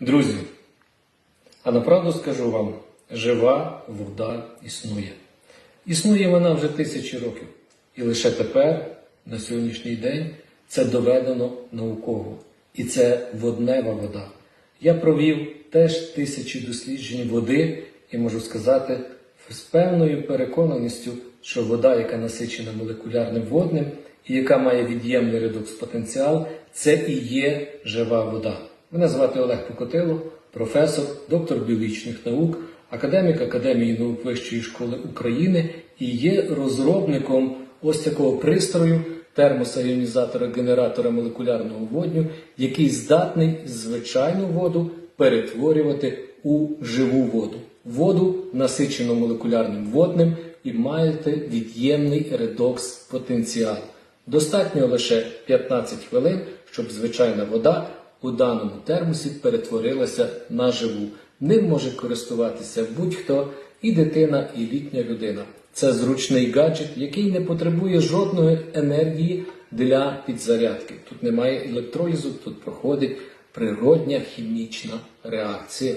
Друзі, а направду скажу вам, жива вода існує. Існує вона вже тисячі років. І лише тепер, на сьогоднішній день, це доведено науково. І це воднева вода. Я провів теж тисячі досліджень води і можу сказати з певною переконаністю, що вода, яка насичена молекулярним водним і яка має від'ємний редукс-потенціал, це і є жива вода. Мене звати Олег Покотило, професор, доктор біологічних наук, академік Академії наук Вищої школи України і є розробником ось такого пристрою термосагіонізатора генератора молекулярного водню, який здатний звичайну воду перетворювати у живу воду. Воду насичену молекулярним водним і маєте від'ємний редокс потенціал. Достатньо лише 15 хвилин, щоб звичайна вода у даному термосі перетворилася на живу. Ним може користуватися будь-хто, і дитина, і літня людина. Це зручний гаджет, який не потребує жодної енергії для підзарядки. Тут немає електролізу, тут проходить природня хімічна реакція.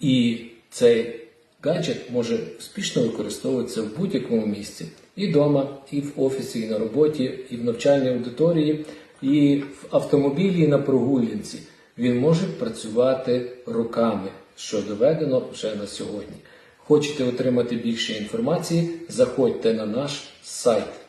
І цей гаджет може успішно використовуватися в будь-якому місці. І вдома, і в офісі, і на роботі, і в навчальній аудиторії, і в автомобілі, і на прогулянці. Він може працювати руками, що доведено вже на сьогодні. Хочете отримати більше інформації? Заходьте на наш сайт